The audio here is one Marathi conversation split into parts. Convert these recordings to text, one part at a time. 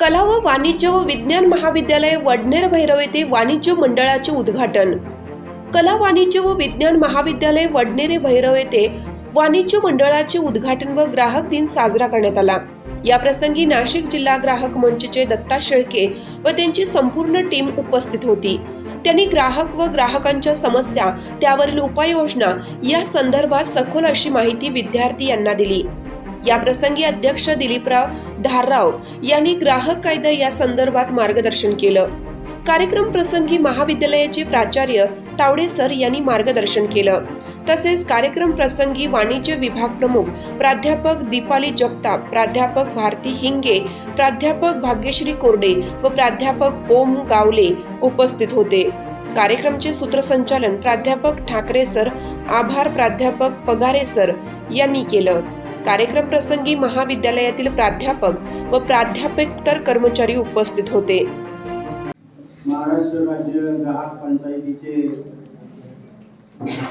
कला व वाणिज्य व विज्ञान महाविद्यालय वडनेर भैरव येथे वाणिज्य मंडळाचे उद्घाटन. कला वाणिज्य व विज्ञान महाविद्यालय वडनेरे भैरव येथे वाणिज्य मंडळाचे उद्घाटन व ग्राहक दिन साजरा करण्यात आला. या प्रसंगी नाशिक जिल्हा ग्राहक मंचचे दत्ता शेळके व त्यांची संपूर्ण टीम उपस्थित होती. त्यांनी ग्राहक व ग्राहकांच्या समस्या त्यावरील उपाययोजना या संदर्भात सखोल अशी माहिती विद्यार्थी यांना दिली. या प्रसंगी अध्यक्ष दिलीपराव धारराव यांनी ग्राहक कायदा या संदर्भात मार्गदर्शन केलं. कार्यक्रम प्रसंगी महाविद्यालयाचे प्राचार्य तावडे सर यांनी मार्गदर्शन केलं. तसेच कार्यक्रम प्रसंगी वाणिज्य विभाग प्रमुख प्राध्यापक दीपाली जगताप प्राध्यापक भारती हिंगे प्राध्यापक भाग्यश्री कोरडे व प्राध्यापक ओम गावले उपस्थित होते. कार्यक्रमचे सूत्रसंचालन प्राध्यापक ठाकरे सर आभार प्राध्यापक पगारे सर यांनी केलं. कार्यक्रम प्रसंगी महाविद्यालयातील प्राध्यापक व प्राध्यापकेतर कर्मचारी उपस्थित होते. महाराष्ट्र राज्य ग्राहक पंचायतीचे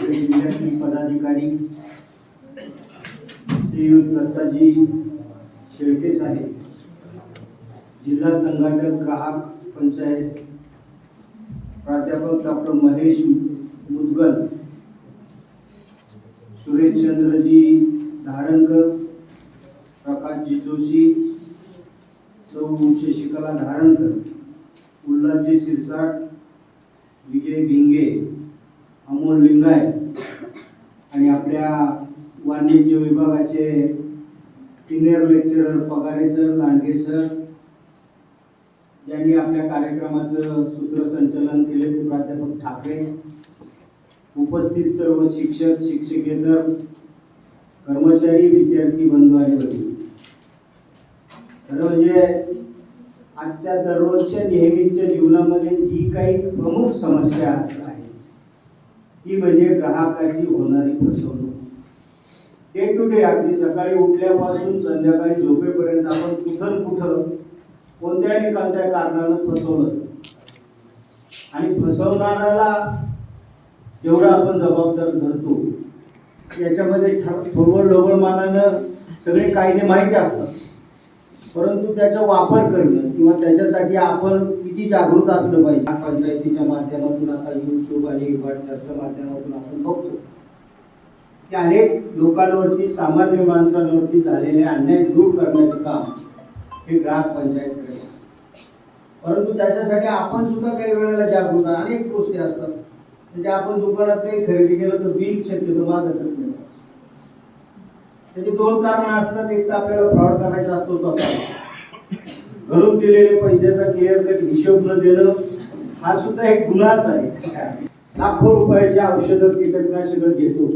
जिल्ह्यातील पदाधिकारी श्रीयुत दत्ताजी शेळके साहेब जिल्हा संघटक ग्राहक पंचायत प्राध्यापक डॉक्टर महेश मुदगल सुरेशचंद्रजी ऋषी जोशी सौ शशिकला धारणकर उल्हासजी शिरसाट विजय भिंगे अमोल लिंगाय आणि आपल्या वाणिज्य विभागाचे senior lecturer Pagare sir Landge sir ज्यांनी आपल्या कार्यक्रमाचं सूत्रसंचालन केले. ते प्राध्यापक ठाकरे उपस्थित सर्व शिक्षक शिक्षकेतर कर्मचारी विद्यार्थी बंधू आणि भगिनी म्हणजे आजच्या दररोजच्या नेहमीच्या जीवनामध्ये जी काही प्रमुख समस्या आहे ती म्हणजे ग्राहकाची होणारी फसवणूक. डे टू डे अगदी सकाळी उठल्यापासून संध्याकाळी झोपेपर्यंत आपण कुठं कुठं कोणत्याही कोणत्या कारणानं फसवलं? आणि फसवणाऱ्याला जेवढा आपण जबाबदार धरतो याच्यामध्ये ठोबळ मानानं सगळे कायदे माहिती असतात. परंतु त्याचा वापर करणं किंवा त्याच्यासाठी आपण किती जागृत असलं पाहिजे. पंचायतीच्या माध्यमातून आता यूट्यूब आणि व्हॉट्सअपच्या माध्यमातून आपण बघतो की अनेक लोकांवरती सामान्य माणसांवरती झालेले अन्याय दूर करण्याचं काम हे ग्राहक पंचायत करत परंतु त्याच्यासाठी आपण सुद्धा काही वेळेला जागृत अनेक गोष्टी असतात. म्हणजे आपण दुकानात काही खरेदी केलं तर बिल शक्यतो मागतच नाही. त्याची दोन कारण असतात. एक तर आपल्याला फ्रॉड करायचा असतो स्वतः घरून दिलेले पैशाचा क्लिअर कट हिशोब न देणं हा सुद्धा एक गुन्हाच आहे. लाखो रुपयाची औषधं कीटकनाशकं घेतो.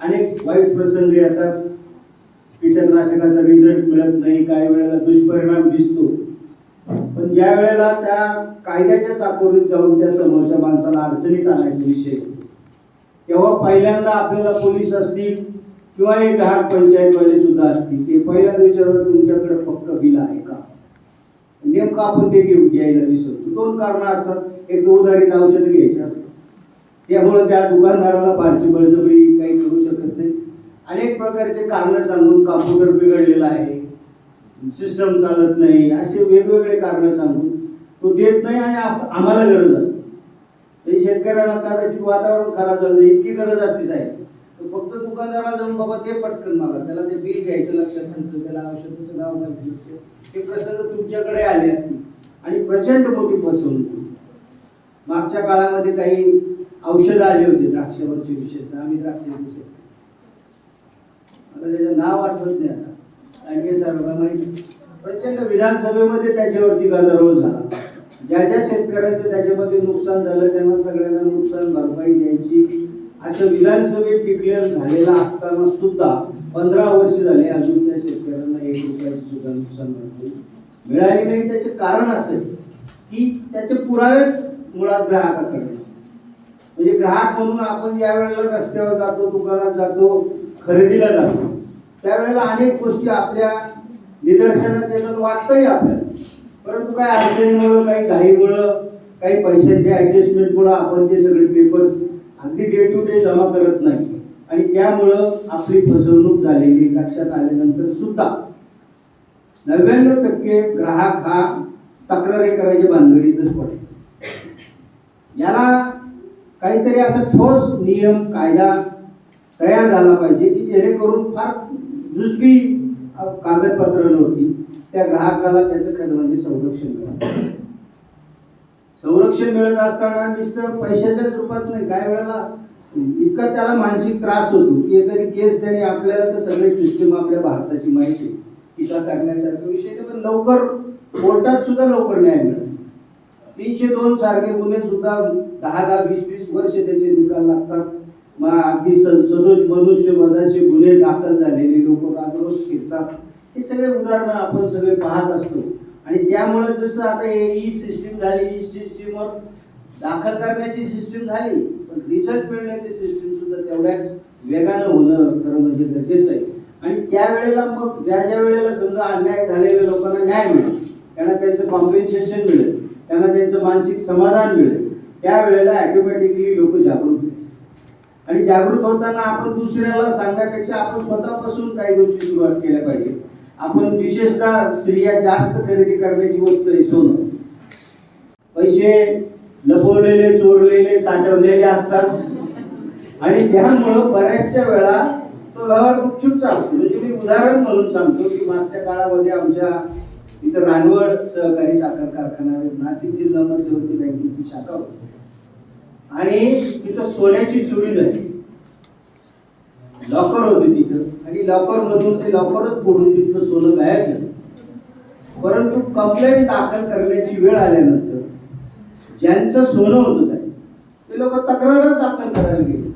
अनेक वाईट प्रसंग येतात. कीटकनाशकाचा रिझल्ट मिळत नाही. काही वेळेला दुष्परिणाम दिसतो. पण ज्या वेळेला त्या कायद्याच्या चाकोरीत जाऊन त्या समोरच्या माणसाला अडचणीत आणायचा विषय तेव्हा पहिल्यांदा आपल्याला पोलीस असतील किंवा एक ग्राहक पंचायतवाले सुद्धा असतील ते पहिल्यांदा विचारतात तुमच्याकडे पक्क बिल आहे का? नेमकं आपण ते घेऊन घ्यायला विसरतो. दोन कारण असतात. एक उदाहरित औषधं औषध घ्यायची असतात. त्यामुळे त्या दुकानदाराला फारशी बळजबरी काही करू शकत नाही. अनेक प्रकारचे कारण सांगून कॉम्प्युटर बिघडलेला आहे. सिस्टम चालत नाही. असे वेगवेगळे कारण सांगून तो देत नाही आणि आम्हाला गरज असते. म्हणजे शेतकऱ्यांना कदाचित वातावरण खराब झालं इतकी गरज असते साहेब. दुकानदाराला जाऊन बाबा ते पटकन मला त्याला ते बिल घ्यायचं लक्षात नसतं त्याला औषधाचं नाव माहिती नसते ते प्रसंग तुमच्याकडे आले असतील. आणि प्रचंड मोठी फसवणूक मागच्या काळामध्ये काही औषधं आली होती द्राक्षावरची विशेषतः. आम्ही द्राक्षाचे शेतकरी आता त्याचं नाव आठवत नाही आता. आणखी सर्वांना माहिती प्रचंड विधानसभेमध्ये त्याच्यावरती गदारोळ झाला. ज्या ज्या शेतकऱ्याचं त्याच्यामध्ये नुकसान झालं त्यांना सगळ्यांना नुकसान भरपाई द्यायची. असं विधानसभेत डिक्लेअर झालेला असताना सुद्धा पंधरा वर्ष झाले अजून त्या शेतकऱ्यांना एक रुपयाची सुद्धा नुकसान मिळाले मिळाली नाही त्याचे कारण असे की त्याचे पुरावेच मुळात ग्राहकाकडे म्हणजे ग्राहक म्हणून आपण ज्या वेळेला रस्त्यावर जातो दुकानात जातो खरेदीला जातो त्यावेळेला अनेक गोष्टी आपल्या निदर्शनास येतात वाटतंही आपल्याला. परंतु काही अडचणीमुळं काही घाईमुळं काही पैशांच्या ऍडजस्टमेंटमुळं आपण ते सगळे पेपर्स अगदी डे टू डे जमा करत नाही. आणि त्यामुळं आपली फसवणूक झालेली लक्षात आल्यानंतर सुद्धा नव्याण्णव टक्के ग्राहक हा तक्रारी करायच्या बांधणीतच पडतो याला काहीतरी असा ठोस नियम कायदा तयार झाला पाहिजे की जेणेकरून फार जुजबी कागदपत्र नव्हती त्या ग्राहकाला त्याचं खरं म्हणजे संरक्षण मिळालं संरक्षण मिळत असताना नुसतं पैशाच्याच रूपात नाही काय वेळेला इतका त्याला मानसिक त्रास होतो की एखादी केस त्याने आपल्याला तर सगळी सिस्टीम आपल्या भारताची माहिती आहे. टीका करण्यासारखा विषय पण लवकर कोर्टात सुद्धा लवकर न्याय मिळत. तीनशे दोन सारखे गुन्हे सुद्धा दहा दहा वीस वीस वर्ष त्याचे निकाल लागतात. मग अगदी स- सदोष मनुष्यवधाचे गुन्हे दाखल झालेले लोक राजरोज फिरतात. हे सगळे उदाहरणं आपण सगळे पाहत असतो. आणि त्यामुळे जसं आता ई सिस्टीम झाली ही सिस्टीमवर दाखल करण्याची सिस्टीम झाली पण रिझल्ट मिळण्याची सिस्टीम सुद्धा तेवढ्याच वेगानं होणं खरं म्हणजे गरजेचं आहे. आणि त्यावेळेला मग ज्या ज्या वेळेला समजा अन्याय झालेल्या लोकांना न्याय मिळेल त्यांना त्यांचं कॉम्पेन्सेशन मिळेल त्यांना त्यांचं मानसिक समाधान मिळेल त्यावेळेला ॲटोमॅटिकली लोक जागृत होतील. आणि जागृत होताना आपण दुसऱ्याला सांगण्यापेक्षा आपण स्वतःपासून काही गोष्टी सुरुवात केल्या पाहिजे आपण विशेषतः स्त्रिया जास्त खरेदी करण्याची गोष्ट आहे सोनं. पैसे लपवलेले चोरलेले साठवलेले असतात. आणि त्यामुळं बऱ्याचशा वेळा तो व्यवहार गुपचूपचा असतो. म्हणजे मी उदाहरण म्हणून सांगतो की मागच्या काळामध्ये आमच्या इथं रानवड सहकारी साखर कारखाना नाशिक जिल्हा मध्यवर्ती बँकेची शाखा होती. आणि तिथं सोन्याची चुरी झाली. लॉकर होते तिथं. आणि लॉकर मधून ते लॉकरच फोडून तिथलं सोनं गायब झालं. परंतु कंप्लेंट दाखल करण्याची वेळ आल्यानंतर ज्यांचं सोनं होतं साहेब ते लोक तक्रारच दाखल करायला गेले.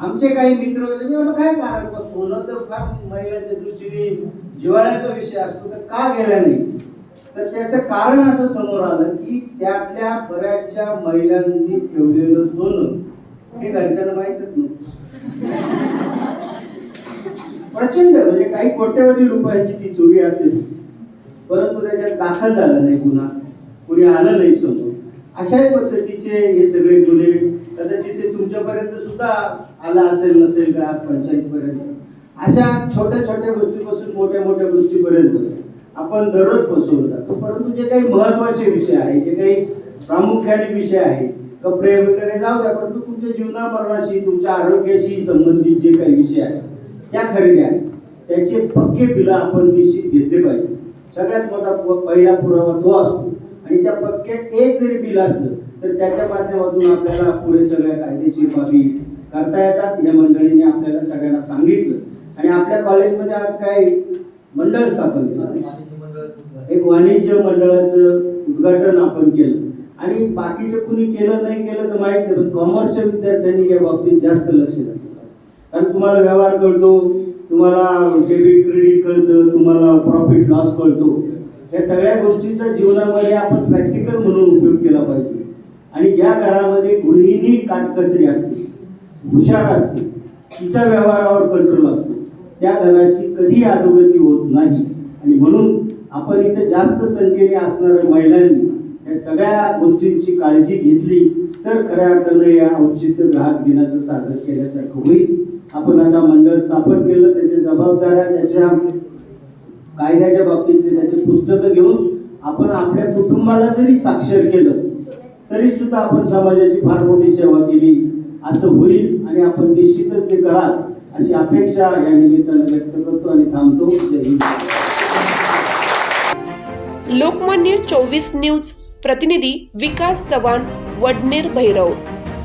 आमचे काही मित्र होते मी म्हणलं काय कारण? बा, सोनं तर फार महिलांच्या दृष्टीने जिव्हाळ्याचा विषय असतो तर का गेला नाही? तर त्याचं कारण असं समोर आलं की त्यातल्या बऱ्याचशा महिलांनी ठेवलेलं सोनं हे घरच्यांना माहीतच नव्हतं. प्रचंड म्हणजे काही कोट्यवधी रुपयाची ती चोरी असेल परंतु त्याच्यात दाखल झाला नाही गुन्हा कुणी आलं नाही समोर. अशाही पद्धतीचे हे सगळे गुन्हे कदाचित ते तुमच्यापर्यंत सुद्धा आला असेल नसेल ग्राहक पंचायतपर्यंत? अशा छोट्या छोट्या गोष्टीपासून मोठ्या मोठ्या गोष्टीपर्यंत आपण दररोज फसवलं जातो. परंतु जे काही महत्त्वाचे विषय आहेत जे काही प्रामुख्याने विषय आहेत कपडे वगैरे जाऊ द्या परंतु तुमच्या जीवनामरणाशी तुमच्या आरोग्याशी संबंधित जे काही विषय आहेत त्या खरेदी आहेत. त्याचे पक्के बिलं आपण निश्चित घेतले पाहिजे. सगळ्यात मोठा प- पहिला पुरावा तो असतो. आणि त्या पक्क्यात एक जरी बिल असलं तर त्याच्या माध्यमातून आपल्याला पुढे सगळ्या कायदेशीर बाबी करता येतात. या मंडळीने आपल्याला सगळ्यांना सांगितलं. आणि आपल्या कॉलेजमध्ये आज काय मंडळ स्थापन केलं? एक वाणिज्य मंडळाचं उद्घाटन आपण केलं. आणि बाकीचं कुणी केलं नाही केलं तर माहीत नाही कॉमर्सच्या विद्यार्थ्यांनी या बाबतीत जास्त लक्ष द्यावं कारण तुम्हाला व्यवहार कळतो तुम्हाला डेबिट क्रेडिट कळतं तुम्हाला प्रॉफिट लॉस कळतो. या सगळ्या गोष्टींचा जीवनामध्ये आपण प्रॅक्टिकल म्हणून उपयोग केला पाहिजे. आणि ज्या घरामध्ये गृहिणी काटकसरी असते हुशार असते तिच्या व्यवहारावर कंट्रोल असतो त्या घराची कधी अधोगती होत नाही. आणि म्हणून आपण इथे जास्त संख्येने असणाऱ्या महिलांनी या सगळ्या गोष्टींची काळजी घेतली तर खऱ्या अर्थानं या औचित्य ग्राहक दिनाचं साजरं केल्यासारखं होईल. आपण आता मंडळ स्थापन केलं त्याच्या जबाबदाऱ्या त्याच्या कायद्याच्या बाबतीतले त्याचे पुस्तकं घेऊन आपण आपल्या कुटुंबाला जरी साक्षर केलं तरी सुद्धा आपण समाजाची फार मोठी सेवा केली असं होईल आणि आपण निश्चितच ते कराल अशी अपेक्षा या निमित्तानं व्यक्त करतो आणि थांबतो. जय हिंद. लोकमान्य चोवीस न्यूज प्रतिनिधी विकास चव्हाण वडनेर भैरव.